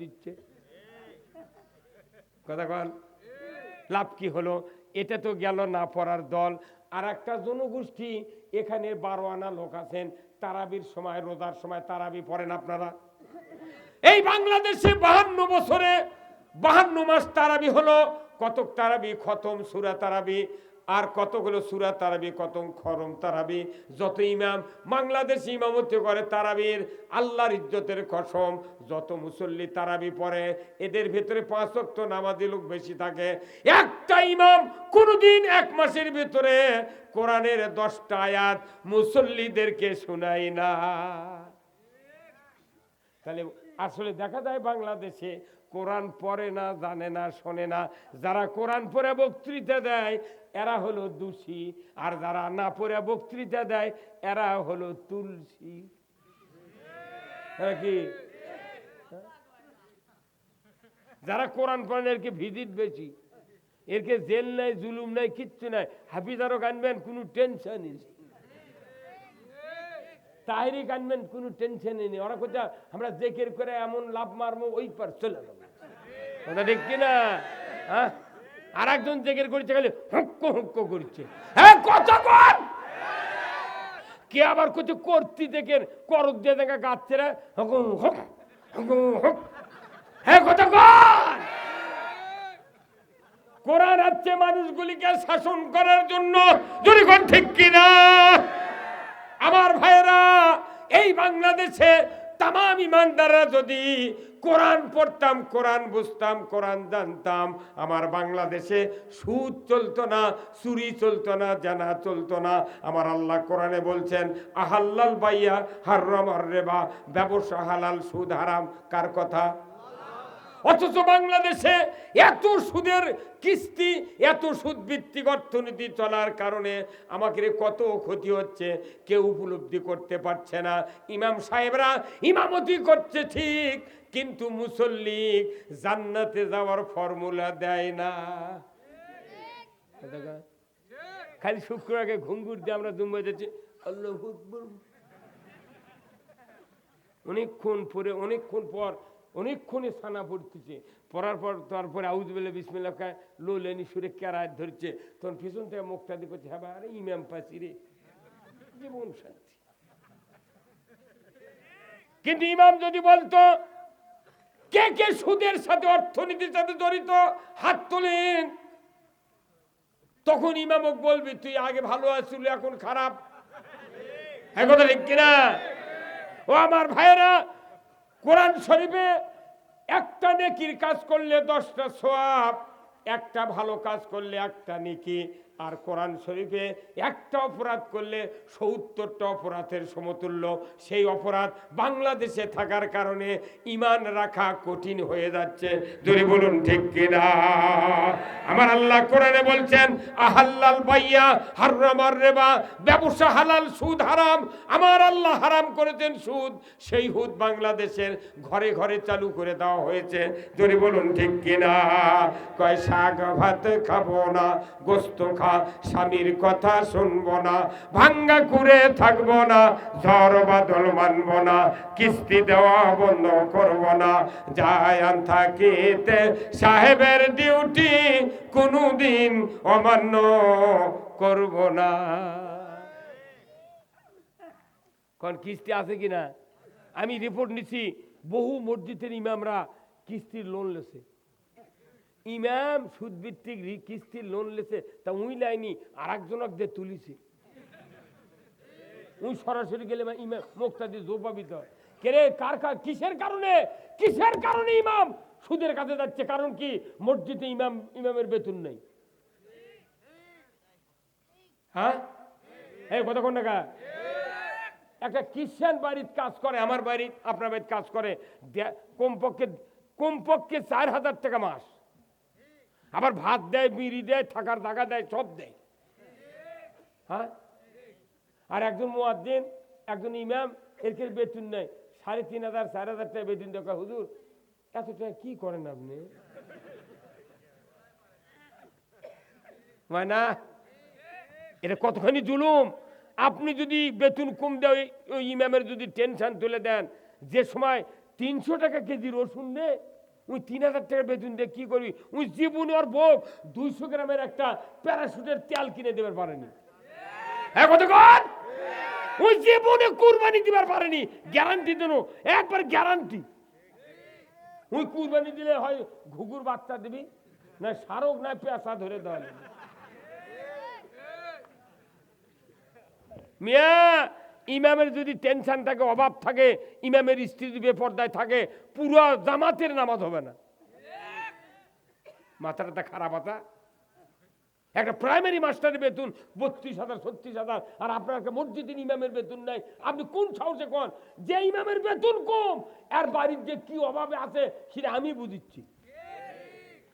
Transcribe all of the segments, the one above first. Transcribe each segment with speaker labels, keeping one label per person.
Speaker 1: দিচ্ছে। কথা কন। লাভ কি হলো? এটা তো গেল না পড়ার দল। আর একটা জনগোষ্ঠী, এখানে বারো আনা লোক আছেন। তারাবির সময়, রোজার সময় তারাবি পড়েন আপনারা। এই বাংলাদেশে বাহান্ন বছরে বাহান্ন মাস তারাবি হলো। কতক তারাবি খতম, সুরা তারাবি। আর কতগুলো সুরা তারাবি, কত খরম তারাবি, যত ইমাম, বাংলাদেশ ইমামতি করে তারাবির আল্লাহর ইজ্জতের কসম যত মুসল্লি তারাবি পড়ে, এদের ভিতরে পাঁচ ওয়াক্ত নামাজি লোক বেশি থাকে। একটা ইমাম কোনোদিন এক মাসের ভিতরে কোরআনের দশটা আয়াত মুসল্লিদেরকে শোনাই না। তাহলে আসলে দেখা যায় বাংলাদেশে কোরআন পড়ে না, জানে না, শোনে না। যারা কোরআন পড়ে বক্তৃতা দেয়, এরা হলো দোষী। আর যারা না পড়ে বক্তৃতা দেয়, এরা হলো তুলসী। হ্যাঁ কি? যারা কোরআন পড়েন এরকে ভিজিট বেশি? এরকে জেল নাই, জুলুম নাই, কিচ্ছু নাই? হাফিজারও আনবেন কোনো টেনশনই নেই। তাহিরি আনবেন কোনো টেনশনই নেই ওরা কোথা আমরা জেকের করে এমন লাভ মারবো, ওই পার চলে যাব। কথা ঠিক কিনা হ্যাঁ? আর একজন জেকের করছে, খালি হক্ক হক্ক করছে। হ্যাঁ কত কর? কে আবার কিছু করতি দেখেন করত দিয়ে দেখা গাচ্ছে রে। হকুম হক হকুম হক। হ্যাঁ কত কর? কোরআন হচ্ছে মানুষগুলিকে শাসন করার জন্য। যদি ঠিক কিনা আমার ভাইয়েরা, এই বাংলাদেশে তামাম ইমানদাররা যদি কোরআন পড়তাম, কোরআন বুঝতাম, কোরআন জানতাম, আমার বাংলাদেশে সুদ চলতো না, চুরি চলতো না, জানা চলতো না। আমার আল্লাহ কোরআনে বলছেন, আহাল্লাল বাইয়া হার্রাম আর রেবা ব্যবসা হালাল, সুদ হারাম, কার কথা? অথচ বাংলাদেশে এত সুদের কিস্তি, এত সুদ ভিত্তিক অর্থনীতি চলার কারণে আমাকে কত ক্ষতি হচ্ছে, কেউ উপলব্ধি করতে পারছে না। ইমাম সাহেবরা ইমামতি করছে ঠিক, কিন্তু মুসল্লি জান্নাতে যাওয়ার ফর্মুলা দেয় না। খালি শুক্রবারকে ঘুঙ্গুর দিয়ে আমরা দুম্বাই যাচ্ছি অনেকক্ষণ পরে, অনেকক্ষণ পর অনেকক্ষণে সানা পড়তেছে। পড়ার পর তারপরে আউজ বেলে বিসমিল্লা খায় লো লেনি সুরে ক্যারায় ধরছে। তখন পিছন থেকে দিয়ে করছে হ্যাঁ আরে ইমাম পাচ্ছি রে। জীবন শান্তি কিন্তু ইমাম যদি বলতো, কে কে সুদের সাথে অর্থনীতির সাথে জড়িত, হাত তোলেন। তখন ইমামক বলবি, তুই আগে ভালো আছিস, এখন খারাপ। হ্যাঁ কথা ঠিক কিনা? ও আমার ভাইয়েরা কোরআন শরীফে একটা নেকির কাজ করলে দশটা সোয়াব একটা ভালো কাজ করলে একটা নেকি। আর কোরআন শরীফে একটা অপরাধ করলে সত্তরটা অপরাধের সমতুল্য। সেই অপরাধ বাংলাদেশে থাকার কারণে ইমান রাখা কঠিন হয়ে যাচ্ছে। যদি বলুন, ঠিক কিনা? আমার আল্লাহ কোরআনে বলছেন, আহাল্লাল বাইয়া হারামার রেবা, ব্যবসা হালাল, সুদ হারাম, আমার আল্লাহ হারাম করেছেন সুদ, সেই সুদ বাংলাদেশের ঘরে ঘরে চালু করে দেওয়া হয়েছে। যদি বলুন, ঠিক কিনা? কয়, শাক ভাত খাব না, গোস্ত খা স্বামীর কথা শুনব না, ভাঙ্গা করে থাকব না, ঝড় বাদল মানবো না, কিস্তি দেওয়া বন্ধ করব না। যায় থাকিতে সাহেবের ডিউটি কোনোদিন অমান্য করব না। কোন কিস্তি আছে কিনা? আমি রিপোর্ট নিছি, বহু মসজিদের ইমামরা কিস্তির লোন লেছে। ইমাম সুদভিত্তিক কিস্তির লোন লেছে, তা উই লাইনি আর একজনক তুলিছে। উই সরাসরি গেলে ইমাম দিয়ে জোপাবিত কেরে কার কিসের কারণে? কিসের কারণে ইমাম? সুদের কাছে যাচ্ছে, কারণ কি? মসজিদে ইমাম, ইমামের বেতন নেই। হ্যাঁ? এই কতক্ষণ টাকা একটা খ্রিস্টান বাড়ির কাজ করে, আমার বাড়ির আপনার বাড়ির কাজ করে কমপক্ষে কমপক্ষে চার হাজার টাকা মাস। আবার ভাত দেয়, বিড়ি দেয়, থাকার জায়গা দেয়, সব দেয়। হ্যাঁ? আর একজন মোয়াদ্দিন একজন ইমাম এরকে বেতন নেয় সাড়ে তিন হাজার, চার হাজার টাকা বেতন দেখা হুজুর, এত টাকা কি করেন আপনি? হয় না, এটা কতখানি জুলুম? আপনি যদি বেতন কম দেয়, ওই ইমামের যদি টেনশন তুলে দেন, যে সময় তিনশো টাকা কেজি রসুন নে উই তিন হাজার টাকা বেতন দিয়ে কি করবি উই জীবনে ওর বউ দুইশো গ্রামের একটা প্যারাশুটের তেল কিনে দেবার পারেনি। হ্যাঁ ওই জীবনে কুরবানি দিবার পারেনি। গ্যারান্টি দেন। একবার গ্যারান্টি। ওই কুরবানি দিলে হয় ঘুঘুর বাচ্চা দিবি, না সারক না পেঁচা ধরে দেওয়া মিয়া ইমামের যদি টেনশন থাকে, অভাব থাকে, ইমামের স্ত্রী যদি বেপর্দায় থাকে, পুরো জামাতের নামাজ হবে না। মাথাটা খারাপ আছে। একটা প্রাইমারি মাস্টারের বেতন বত্রিশ হাজার, ছত্রিশ হাজার, আর আপনার একটা মসজিদের ইমামের বেতন নাই। আপনি কোন সাহসে কন? যে ইমামের বেতন কম আর বাড়ির যে কি অভাবে আছে, সেটা আমি বুঝিচ্ছি।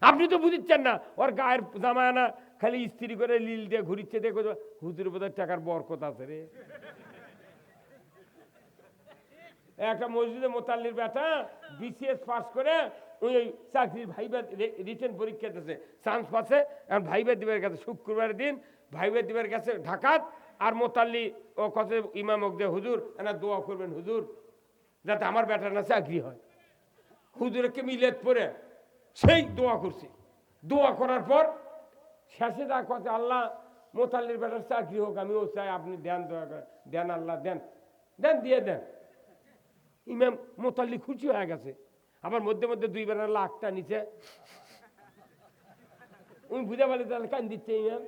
Speaker 1: আপনি তো বুঝিচ্ছেন না, ওর গায়ের জামায় না খালি স্ত্রী করে লীল দিয়ে ঘুরিচ্ছে, দেখো হুজুর বোধহয় টাকার বরকত আছে রে। একটা মসজিদে মোতাল্লির বেটা বিসিএস পাস করে ওই চাকরির ভাইবা রিটার্ন পরীক্ষা দিতেছে। চান্স পাচ্ছে, এখন ভাইবা দিবের কাছে শুক্রবার দিন ভাইবা দিবের কাছে ঢাকাত, আর মোতাল্লি ও কত ইমাম দে হুজুর না দোয়া করবেন, হুজুর, যাতে আমার বেটার না চাকরি হয়। হুজুরকে মিলেত পরে সেই দোয়া করছে। দোয়া করার পর শেষে দা কথা আল্লাহ মোতাল্লির বেটার চাকরি হোক, আমি ও চাই আপনি দেন, দোয়া করে। দেন আল্লাহ, দেন। দেন, দিয়ে দেন। ইমাম মোতাল্লি খুশি হয়ে গেছে। আবার মধ্যে মধ্যে দুই বেলা লাখটা নিচে উনি বুঝে পারলে তাহলে কান দিচ্ছে ইমাম?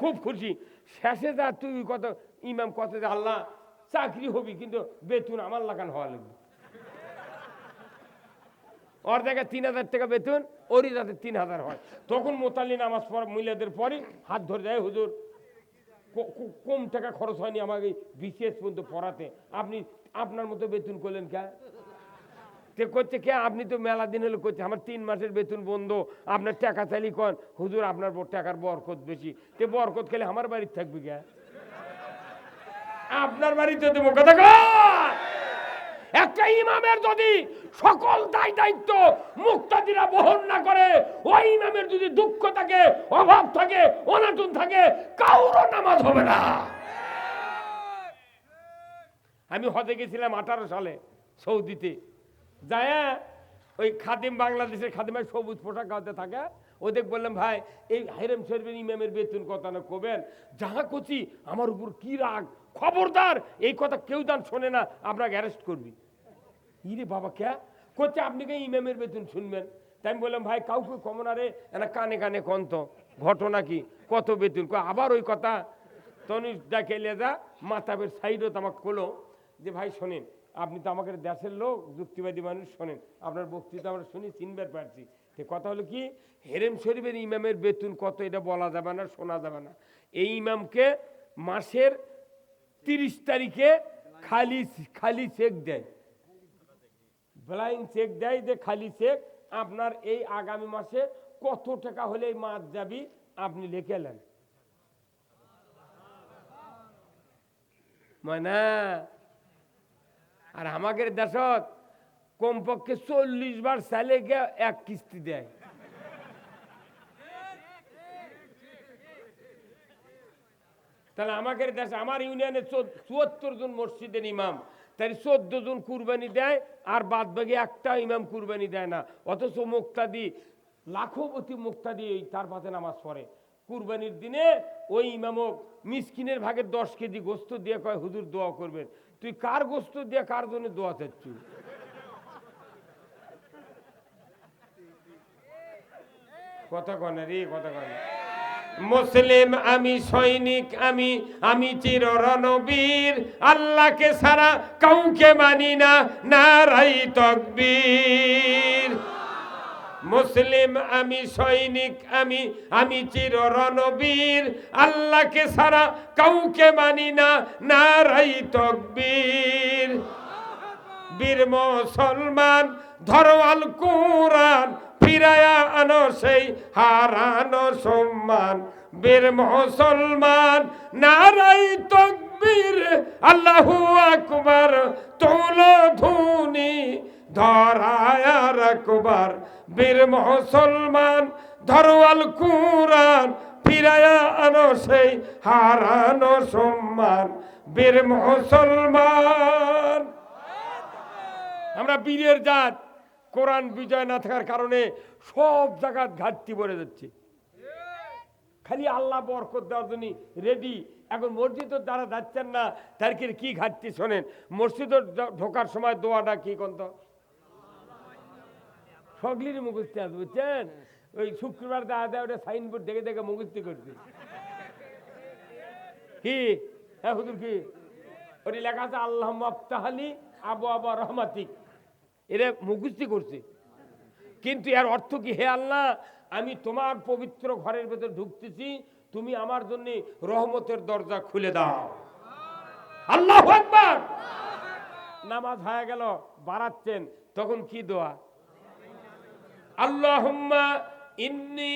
Speaker 1: খুব খুশি। শেষে যা তুই কত, ইমাম কত যে, আল্লাহ, চাকরি হবি, কিন্তু বেতন আমার লাগান হওয়া লাগবে। ওর জায়গায় তিন হাজার টাকা বেতন, ওরই যাতে তিন হাজার হয়। তখন মোতাল্লি নামাজ পড়, মহিলাদের পরে হাত ধরে যায়, হুজুর কম টাকা খরচ হয়নি আমাকে বিশেষ পর্যন্ত পড়াতে। আপনি আপনার মতো বেতন করলেন কে? তে করছে কে? আপনি তো মেলা দিন হলো করছে। আমার তিন মাসের বেতন বন্ধ। আপনার টাকা চাইলি কন। হুজুর, আপনার টাকার বরকত বেশি। তে বরকত খেলে আমার বাড়িতে থাকবে কে? আপনার বাড়িতে দেবো কথা! একটা ইমামের যদি সকল দায় দায়িত্ব মুক্তাদিরা বহন না করে, ওই ইমামের যদি দুঃখ থাকে, অভাব থাকে, অনাটন থাকে, কাউরও নামাজ হবে না। আমি হজে গেছিলাম আঠারো সালে, সৌদিতে। যায় ওই খাদিম বাংলাদেশের খাদিমের সবুজ পোশাক গাওতে থাকে, ওদের বললাম, ভাই, এই হাইরেম শরীফের ইমামের বেতন কথা না কবেন? যাহা করছি আমার উপর কি রাগ? খবরদার, এই কথা কেউ দান শোনে না, আপনাকে অ্যারেস্ট করবি। ইরে বাবা, কে? করছে আপনি কে ইমামের বেতন শুনবেন? তাই আমি বললাম, ভাই, কাউকে কমন আরে এনা কানে কানে কন্ত। ঘটনা কি? কত বেতন? কয়, আবার ওই কথা? তনি দেখে যা মাতাবের সাইডও তো আমাকে কলো যে ভাই শোনেন, আপনি তো আমাকে দেশের লোক, যুক্তিবাদী মানুষ, শোনেন। আপনার বক্তৃতা আমরা শুনি চিনবার পারছি। সে কথা হলো কি, হেরেম শরীফের ইমামের বেতন কত, এটা বলা যাবে না, শোনা যাবে না। এই ইমামকে মাসের তিরিশ তারিখে খালি খালি চেক দেয়। ব্লাইং চেক দেয় যে খালি চেক আপনার এই আগামী মাসে কত টাকা হলে এই মাছ যাবি, আপনি লিখে নেন। মানে আর আমাদের দেশত কমপক্ষে চল্লিশ বার গিয়ে এক কিস্তি দেয়। তাহলে আমাদের দেশে, আমার ইউনিয়নে চুয়াত্তর জন মসজিদের ইমাম তাই চোদ্দ জন কুরবানি দেয় আর বাদ বাকি একটা ইমাম কুরবানি দেয় না। অথচ মুক্তাদি, লাখপতি মুক্তাদি এই তার পাতে নামাজ পড়ে। কুরবানির দিনে ওই ইমামক মিসকিনের ভাগে দশ কেজি গোস্ত দিয়ে কয়, হুজুর দোয়া করবেন। তুই কার গোস্ত দিয়ে কার জন্য দোয়া চাচ্ছি কথা কনে রে, কথা কনে। মুসলিম, আমি সৈনিক, আমি আমি চির রণবীর আল্লাহকে সারা কাউকে মানি না নারাই তকবীর। মুসলিম, আমি সৈনিক, আমি আমি চির রণবীর আল্লাহকে সারা কাউকে মানি না, নারাই তকবীর। বীর মুসলমান, ধরো আল কুরআন, ফিরায়া আনো সেই হারানো সম্মান। বীর মুসলমান, নারাই তকবীর, আল্লাহু আকবার, তোলো ধুনি, ধরায়া রাখবার। বীর মুসলমান ধরো আল কুরআন, ফিরায়া আনো সেই হারানো সম্মান। বীর মুসলমান। আমরা বীরের জাত, কোরআন বিজয় না থাকার কারণে সব জায়গার ঘাটতি পড়ে যাচ্ছে। খালি আল্লাহ বরকত দেওয়ার জন্য রেডি এখন মসজিদের দ্বারা যাচ্ছেন না, তার কি কি ঘাটতি শোনেন? মসজিদের ঢোকার সময় দোয়াটা কি কন্ত সগলির মুখস্থ আছে, বুঝছেন? ওই শুক্রবার দেওয়া দেয়, ওটা সাইনবোর্ড দেখে দেখে মুখস্থ করছে। কি? হ্যাঁ হুজুর, কি? ওটি লেখা আছে, আল্লাহ মাফতাহালি আবু আবা রহমাতিক। এরা মুখস্থি করছে। কিন্তু এর অর্থ কি? হে আল্লাহ, আমি তোমার পবিত্র ঘরের ভেতর ঢুকতেছি, তুমি আমার জন্য রহমতের দরজা খুলে দাও। আল্লাহ নামাজ হয়ে গেল, বাড়াচ্ছেন, তখন কি দোয়া? আল্লাহুম্মা ইন্নি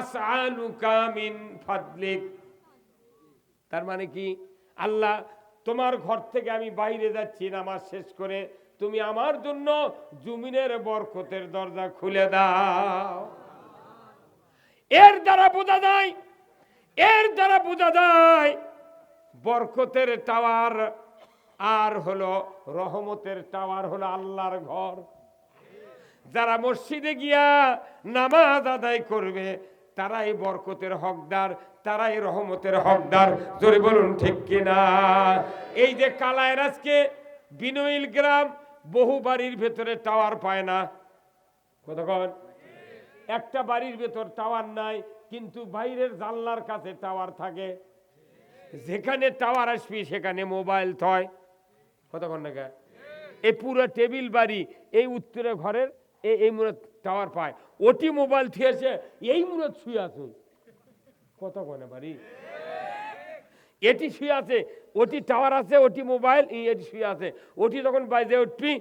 Speaker 1: আসআলুকা মিন ফাদলিক। তার মানে কি? আল্লাহ, তোমার ঘর থেকে আমি বাইরে যাচ্ছি, নামাজ শেষ করে তুমি আমার জন্য জমিনের বরকতের দরজা খুলে দাও। এর দ্বারা বোঝা যায়, এর দ্বারা বোঝা যায়, বরকতের টাওয়ার আর হলো, রহমতের টাওয়ার হলো আল্লাহর ঘর। যারা মসজিদে গিয়া নামাজ আদায় করবে, তারাই বরকতের হকদার, তারাই রহমতের হকদার। জোরে বলুন, ঠিক কিনা? এই যে কালায়ের আজকে বিনইল গ্রাম, বহু বাড়ির ভেতরে টাওয়ার পায় না। কতক্ষণ একটা বাড়ির ভেতর টাওয়ার নাই, কিন্তু বাইরের জানলার কাছে টাওয়ার থাকে। যেখানে টাওয়ার আসবি, সেখানে মোবাইল থয়। কতক্ষণ টাকা এই পুরো টেবিল বাড়ি, এই উত্তরে ঘরের এই মুরত টাওয়ার পায়। ওটি মোবাইল থিয়েছে, এই মূরত শুয়ে আছে। কত কনে বাড়ি। এটি শুয়ে আছে, ওটি টাওয়ার আছে, ওটি মোবাইল এটি শুয়ে আছে। ওটি যখন বাজে উঠবি